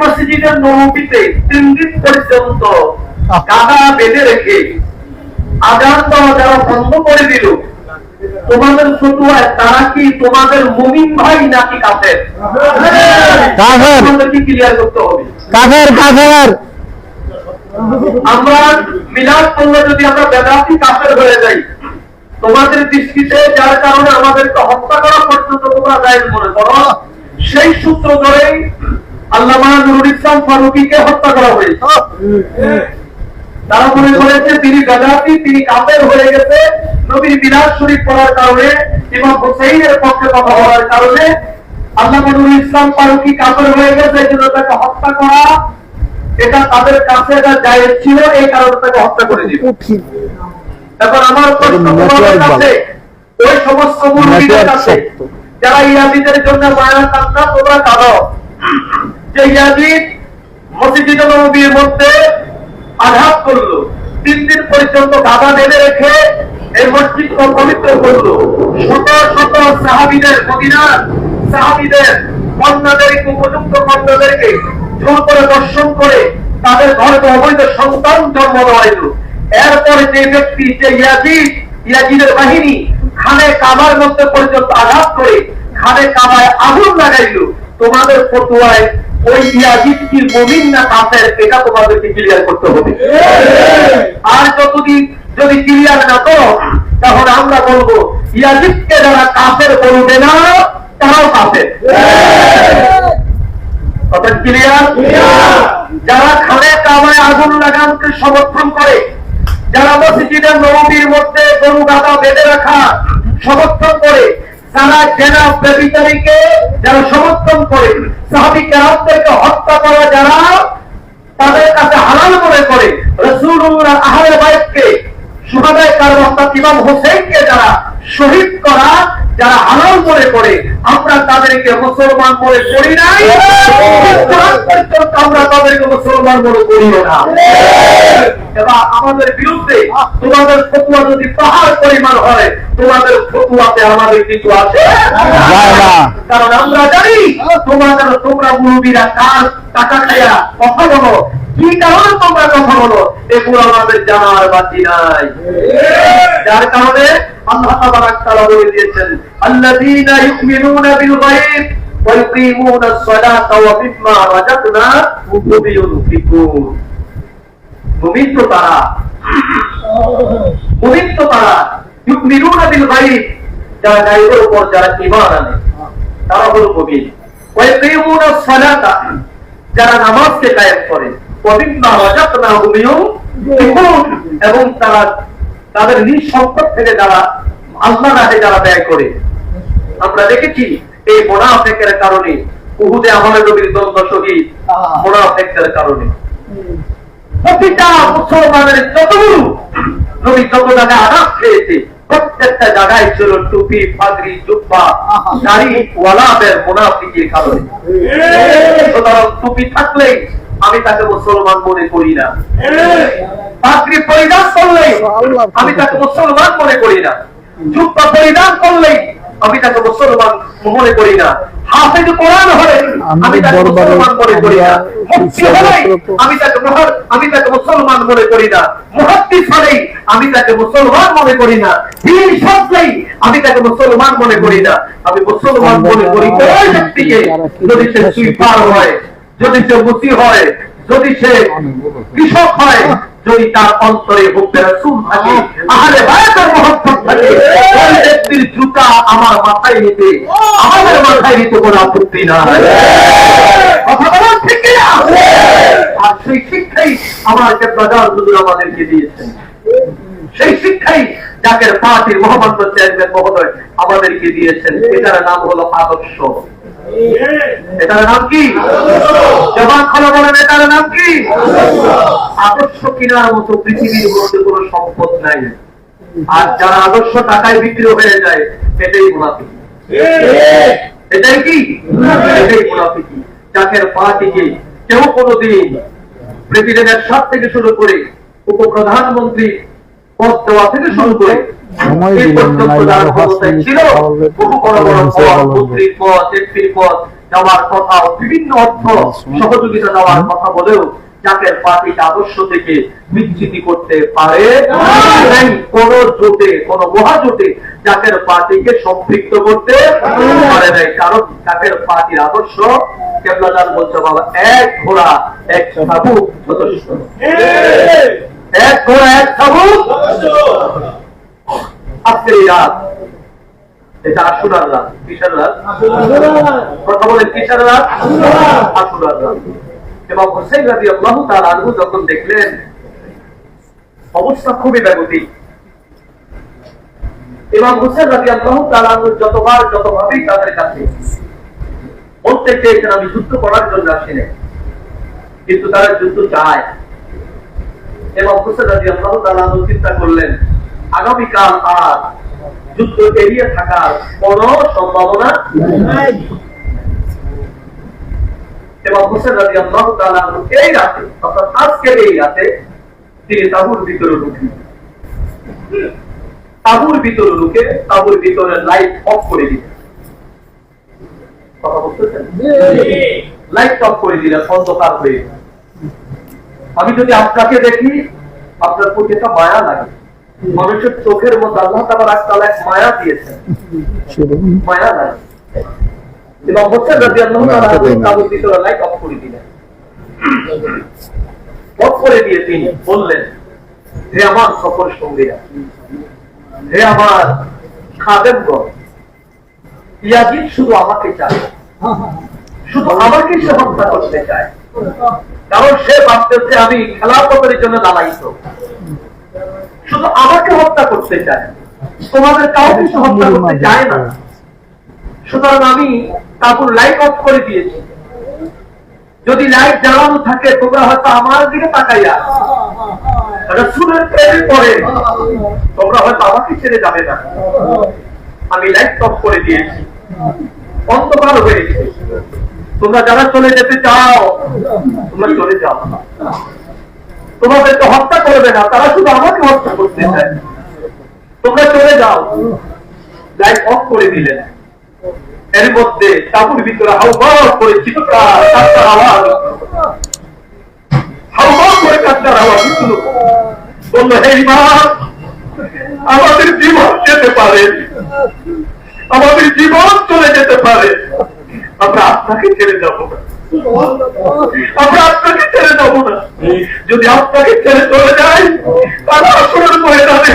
মসজিদের নবীতে তিন দিন পর্যন্ত কাদা বেঁধে রেখে আজান দেওয়া যারা বন্ধ করে দিল তোমাদের ফতুয়ায় তারা কি তোমাদের মুমিন ভাই নাকি কাফের? কাফের। কি ক্লিয়ার করতে হবে। কাফের কাফের। আমরা মিলাদ যদি আমরা বেদাতি কাফের হয়ে যাই, তোমাদের দৃষ্টিতে যার কারণে আমাদেরকে হত্যা করা পর্যন্ত তোমরা জায়েজ মনে করো, সেই সূত্র আল্লামা নুরুল ইসলাম ফারুকিকে হত্যা করা হয়েছে। তারা মনে করেছে তিনি বেদাতি তিনি কাফের হয়ে গেছে। নবীর বিলাস শরীফ পড়ার কারণে, ইমাম হুসাইনের পক্ষে কথা বলার কারণে আল্লামা নুরুল ইসলাম ফারুকি কাফের হয়ে গেছে, এই জন্য তাকে হত্যা করা এটা তাদের কাছে এটা জায়েজ ছিল এই কারণে তাকে হত্যা করে দিল। এখন আমার প্রশ্ন কাছে ওই সমস্ত মুরব্বীদের কাছে যারা ইয়াজিদের জন্য মায়া কান্না তোমরা কাঁদো। যে ইয়াজিদ মসজিদ নবীর মধ্যে আঘাত করল তিন দিন পর্যন্ত গাদা বেঁধে রেখে এই মসজিদকে পবিত্র করল। শত শত সাহাবিদের মদিনার সাহাবিদের কন্যাদেরকে উপযুক্ত কন্যাদেরকে জোর করে দর্শন করে তাদের ঘরে অবৈধ সন্তান জন্ম দেওয়াইল এরপরে যে ব্যক্তি, যে ইয়াজিদ, ইয়াজিদের বাহিনী খানে কাবার মধ্যে পর্যন্ত আঘাত করে খানে কাবায় আগুন লাগাইল, তোমাদের ফতুয়ায় ওই ইয়াজিদ কি মুমিন না কাফের, এটা তোমাদেরকে ক্লিয়ার করতে হবে। আর যতদিন যদি ক্লিয়ার না করো, তাহলে আমরা বলব, ইয়াজিদকে যারা কাফের বলবে না তারাও কাফের কথা ক্লিয়ার যারা খানে কামায় আগুন লাগানকে সমর্থন করে যারা মসজিদের নবীর মধ্যে গরু গাদা বেঁধে রাখা সমর্থন করে যারা জেনা বেবিচারীকে যারা সমর্থন করে সাহাবি কেরামদেরকে হত্যা করা যারা তাদের কাছে হালাল মনে করে রসুল্লাহ আহলে বাইতকে সুহাদায় কার ইমাম হোসেনকে যারা শহীদ করা যারা হালাল মনে করে আমরা তাদেরকে মুসলমান মনে করি নাই। আমরা তাদেরকে মুসলমান মনে করিও না। এবার আমাদের বিরুদ্ধে তোমাদের ফতুয়া যদি পাহাড় পরিমাণ হয় তোমাদের ফতুয়াতে আমাদের কিছু আছে? কারণ আমরা জানি তোমাদের তোমরা মুরব্বীরা কার টাকা খাইয়া কথা বলো কি কারণে তোমরা কথা বলো? এগুলো আমাদের জানার বাকি নাই। যার কারণে আল্লাহ তাবারাক তাআলা বলে দিয়েছেন, আল্লাযীনা ইউমিনুনা বিল গায়ব ওয়া আস-সালাতা ওয়া মিম্মা ইউনফিকুন মুমিন তো তারা। মুমিন তো তারা। ইউমিনুনা বিল গায়ব। যারা গায়বের উপর যারা ঈমান আনে, তারা হলো মুমিন। ওয়া ইউকিমুনা আস-সালাতা যারা নামাজকে কায়েম করে এবং তারা তাদের নিজ সম্পদ থেকে যারা আল্লাহ রাহে যারা ব্যয় করে। আমরা দেখেছি এই মোনাফেকের কারণে, উহুদে আমাদের নবীর দ্বন্দ্ব শহীদ মোনাফেকদের কারণে। প্রতিটা মুসলমানের যতগুলো নবী যত জায়গায় আঘাত খেয়েছে প্রত্যেকটা জায়গায় ছিল টুপি, পাগড়ি, জুব্বা দাড়ি ওয়ালাদের মোনাফিকের কারণে। সুতরাং টুপি থাকলেই আমি তাকে মুসলমান মনে করি না। পরিধান করলেই আমি তাকে মুসলমান মনে করি না। জুব্বা পরিধান করলেই আমি তাকে মুসলমান মনে করি না। হাফেজ কোরআন হলে আমি তাকে মুসলমান মনে করি না। মুফতি হলে আমি তাকে মহার আমি তাকে মুসলমান মনে করি না। মুহাদ্দিস হলেই আমি তাকে মুসলমান মনে করি না। আমি তাকে মুসলমান মনে করি না। আমি মুসলমান মনে করি ওই ব্যক্তিকে যদি সে সুইপার হয়। যদি সে মুসি হয়, যদি সে কৃষক হয়, যদি তার অন্তরে হুব্বে রাসূল থাকে ব্যক্তির জুতা আমার মাথায় নিতে, আমাদের মাথায় নিতে কোনো আপত্তি কিনা? আর সেই শিক্ষাই আমার যে প্রধান হুজুর আমাদেরকে দিয়েছেন। সেই শিক্ষাই যাকের পার্টির মোহাম্মদ চেয়ারম্যান মহোদয় আমাদেরকে দিয়েছেন। এটার নাম হলো আদর্শ। এটার নাম কি? জবান খোলা বলেন, এটার নাম কি? আদর্শ কিনার মতো পৃথিবীর মধ্যে কোনো সম্পদ নাই। আর যারা আদর্শ টাকায় বিক্রি হয়ে যায়, এটাই মুনাফিক। এটাই কি? এটাই মুনাফিকি। যাকে পার্টিকে কেউ কোনোদিন প্রেসিডেন্টের সাত থেকে শুরু করে উপপ্রধানমন্ত্রী পদ দেওয়া থেকে শুরু করে সময় দিলেন না, পর্যন্ত এই যার আরও হাসি ছিল। বলবে, বড় বড় পদ বলবে। পদ এমপির পদ দেওয়ার কথা বিভিন্ন অর্থ সহযোগিতা দেওয়ার কথা বলেও পার্টির আদর্শ থেকে বিচ্ছিন্ন করতে পারে কোন জোটে কোন মহাজোটে পার্টিকে সম্পৃক্ত করতে পারে নাই। কারণ জাতীয় পার্টির আদর্শ কেবলাদার বলছে বাবা এক ঘোড়া এক শাবুক যথেষ্ট। এক ঘোড়া এক শাবুক এবং যখন দেখলেন, অবস্থা খুবই রাজি আল্লাহ তার যতবার, যতভাবেই তাদের কাছে বলতে চেয়েছেন আমি যুদ্ধ করার জন্য আসিনি। কিন্তু তারা যুদ্ধ চায়। এবং হোসেন রাজি আল্লাহ তার চিন্তা করলেন আগামীকাল আর যুদ্ধ এড়িয়ে থাকার কোন সম্ভাবনা এবং হোসেন রাজি আল্লাহ তাআলা এই রাতে, অর্থাৎ আজকের এই রাতে, তিনি তাবুর ভিতরে তাবুর ভিতরে ঢুকে তাবুর ভিতরে লাইট অফ করে দিলেন। লাইট করে হয়ে। আমি যদি আপনাকে দেখি, আপনার প্রতি একটা মায়া লাগে। মানুষের চোখের মধ্যে আল্লাহ তাবার এক মায়া দিয়েছেন। মায়া লাগে এবং হোসেন রাজি আল্লাহ তাবুর ভিতরে লাইট অফ করে দিলেন। অফ করে দিয়ে তিনি বললেন হে আমার সফর সঙ্গীরা হে আমার খাদেমগণ ইয়াজিদ শুধু আমাকে চায়। শুধু আমাকে সে হত্যা করতে চায়। কারণ সে ভাবতেছে আমি খেলাফতের জন্য হত্যা করতে চায়। তোমাদের কাউকে সে হত্যা করতে চায় না। সুতরাং আমি তারপর লাইট অফ করে দিয়েছি। যদি লাইট জ্বালানো থাকে তোমরা হয়তো আমার দিকে তাকাইয়া রসুলের প্রেমে পড়ে। তোমরা হয়তো আমাকে ছেড়ে যাবে না। আমি লাইট অফ করে দিয়েছি। অন্ধকার হয়ে গেছে। তোমরা যারা চলে যেতে চাও তোমরা চলে যাও। তোমাদেরকে হত্যা করবে না তারা শুধু আমাকে হত্যা করতে চায়। তোমরা চলে যাও। লাইট অফ করে দিলেন। এর মধ্যে তাবুর ভিতরে হাউমাউ করে চিৎকার কান্নার আওয়াজ। হাউমাউ করে কান্নার আওয়াজ শুনলো বলল হে ইমাম আমাদের জীবন যেতে পারে। আমাদের জীবন চলে যেতে পারে। আমরা আপনাকে ছেড়ে যাব না। আমরা আপনাকে ছেড়ে যাব না। যদি আপনাকে ছেড়ে চলে যাই তাহলে আসরের ময়দানে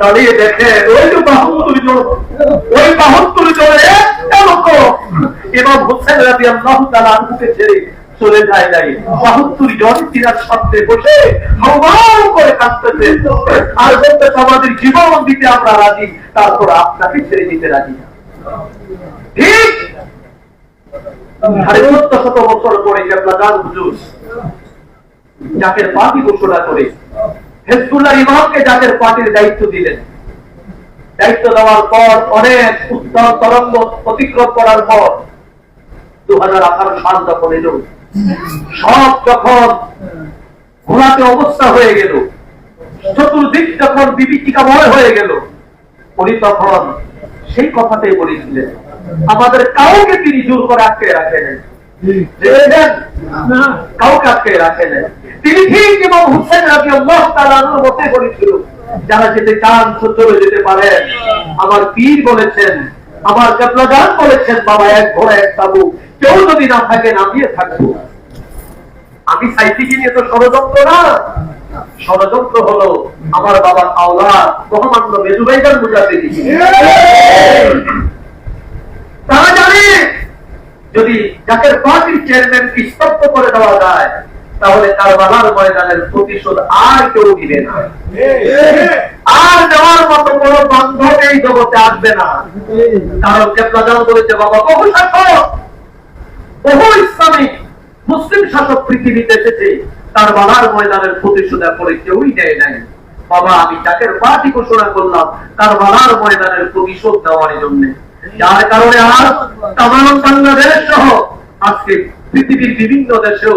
দাঁড়িয়ে দেখে, ওই যে ওই হুসেন রবি আল্লাহ তাআলাকে ছেড়ে চলে যায় নাই জন তিনার বসে করে কাঁদতেছে। আর আমাদের জীবন দিতে আমরা রাজি, তারপর আপনাকে ছেড়ে দিতে রাজি ঠিক সাড়ে শত বছর পরে জাকের পার্টি ঘোষণা করে হেজবুল্লাহ ইমামকে জাকের পার্টির দায়িত্ব দিলেন দায়িত্ব দেওয়ার পর অনেক উত্তর তরঙ্গ অতিক্রম করার পর দু হাজার আঠারো সাল যখন এলো সব যখন ঘোলাতে অবস্থা হয়ে গেল চতুর্দিক যখন বিভীষিকাময় হয়ে গেল উনি তখন সেই কথাটাই বলেছিলেন আমাদের কাউকে তিনি জোর করে আটকে রাখেন কাউকে আটকে রাখেন তিনি ঠিক এবং হুসেন রাজি আল্লাহ তালানোর মতে বলেছিল, যারা যেতে চান চলে যেতে পারেন। আমার পীর বলেছেন, আমার জবলাদান বলেছেন, বাবা, এক ঘোড়া, এক তাবু। কেউ যদি না থাকে, নামিয়ে থাকব। আমি সাইটিকে নিয়ে তো ষড়যন্ত্র না। ষড়যন্ত্র হলো আমার বাবার আওলা মহামান্য মেজুবাইদার বুঝাতে তারা জানে, যদি জাকের পার্টির চেয়ারম্যান স্তব্ধ করে দেওয়া যায় তাহলে কারবালার ময়দানের প্রতিশোধ আর কেউ দিবে না। আর দেওয়ার মতো কোন বান্ধব এই জগতে আসবে না। কারণ কেপলা জান বলেছে, বাবা, বহু শাসক, বহু ইসলামিক মুসলিম শাসক পৃথিবীতে এসেছে। তার বালার ময়দানের প্রতিশোধ করে কেউই দেয় নাই। বাবা, আমি চাকের পার্টি ঘোষণা করলাম, তার বালার ময়দানের প্রতিশোধ দেওয়ার জন্য। যার কারণে আজ তাম বাংলাদেশ সহ আজকে পৃথিবীর বিভিন্ন দেশেও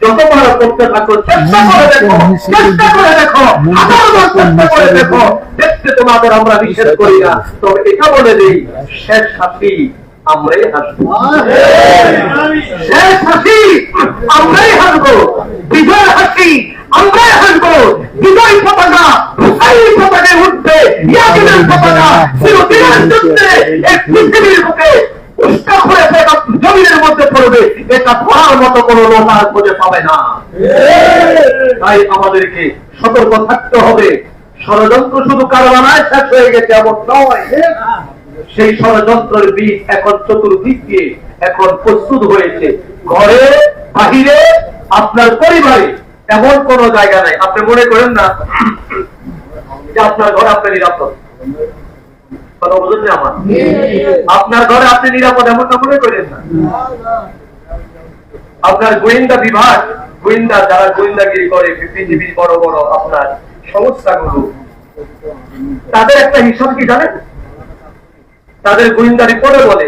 যতবার করতে থাকো চেষ্টা করে দেখো চেষ্টা করে দেখো হাজারবার চেষ্টা করে দেখো দেখতে তোমাদের আমরা নিষেধ করি না। তবে এটা বলে দিই শেষ হাসি আমরাই হাসবো। শেষ হাসি আমরাই হাসবো। বিজয় হাসি আমরাই হাসবো। বিজয় পতাকা হুসাইন পতাকায় উঠবে ইয়াকিনের পতাকা। চিরদিনের যুদ্ধে এই পৃথিবীর বুকে উস্কা করে ফেলা জমিনের মধ্যে পড়বে এটা পড়ার মতো কোনো লোক আর খুঁজে পাবে না। তাই আমাদেরকে সতর্ক থাকতে হবে। ষড়যন্ত্র শুধু কারবানায় শেষ হয়ে গেছে, এমন নয়। সেই ষড়যন্ত্রের বীজ এখন চতুর্দিক দিয়ে এখন প্রস্তুত হয়েছে। ঘরে, বাহিরে, আপনার পরিবারে, এমন কোন জায়গা নাই। আপনি মনে করেন না যে আপনার ঘর আপনার নিরাপদ। আপনার ঘরে আপনি নিরাপদ এমনটা মনে করেন না? আপনার গোয়েন্দা বিভাগ, গোয়েন্দা যারা গোয়েন্দাগিরি করে, পৃথিবীর বড় বড় আপনার সংস্থাগুলো, তাদের একটা হিসাব কি জানেন? তাদের গোয়েন্দা রিপোর্টে বলে,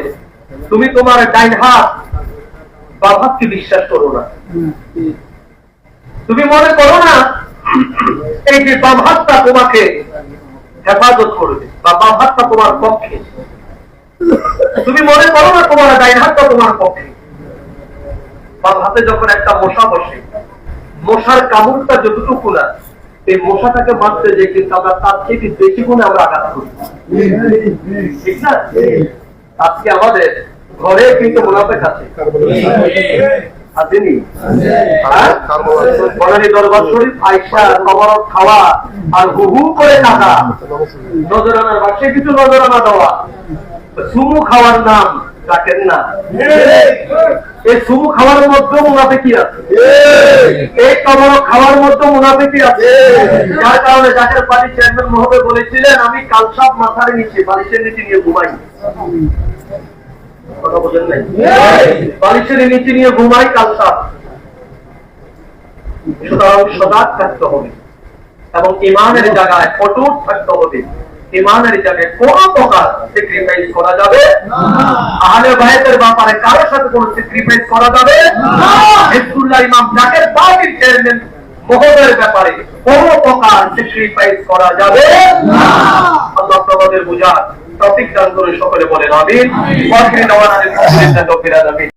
তুমি তোমার ডাইন হাত বা হাতকে বিশ্বাস করো না। তুমি মনে করো না, এই যে হাতটা তোমাকে হেফাজত করবে বা বাম হাতটা তোমার পক্ষে। তুমি মনে করো না তোমার ডাইন হাতটা তোমার পক্ষে? বাম হাতে যখন একটা মশা বসে, মশার কামড়টা যতটুকু না, এই মশাটাকে মারতে যে কিন্তু আমরা তার থেকে বেশি গুণে আমরা আঘাত করি। ঠিক না? আজকে আমাদের ঘরে কিন্তু মুনাফেক আছে। হ্যাঁ? মধ্যে মুনাফেকি আছে। এই কবর খাওয়ার মধ্যে মুনাফেকি আছে। যার কারণে জাকের চেয়ারম্যান মহোদয় বলেছিলেন, আমি কালসাপ মাথার নিচে বালিশের নিচে নিয়ে ঘুমাই। কথা বোঝেন নাই? বালিশের নিচে নিয়ে ঘুমাই কালসাপ সুতরাং সজাগ থাকতে হবে। এবং ইমানের জায়গায় অটুট থাকতে হবে। ইমানের জায়গায় কোন প্রকার স্যাক্রিফাইস করা যাবে আহলে বাইতের ব্যাপারে কারোর সাথে কোনো স্যাক্রিফাইস করা যাবে ইমাম জাকের পার্টির চেয়ারম্যান ব্যাপারে কোন প্রকার স্যাক্রিফাইস করা যাবে আল্লাহ তোমাদের বুঝার টপিক দান করে সকলে বলেন আমিন। ওয়াকিল নওয়ান আলহামদুলিল্লাহ রব্বিল আলামিন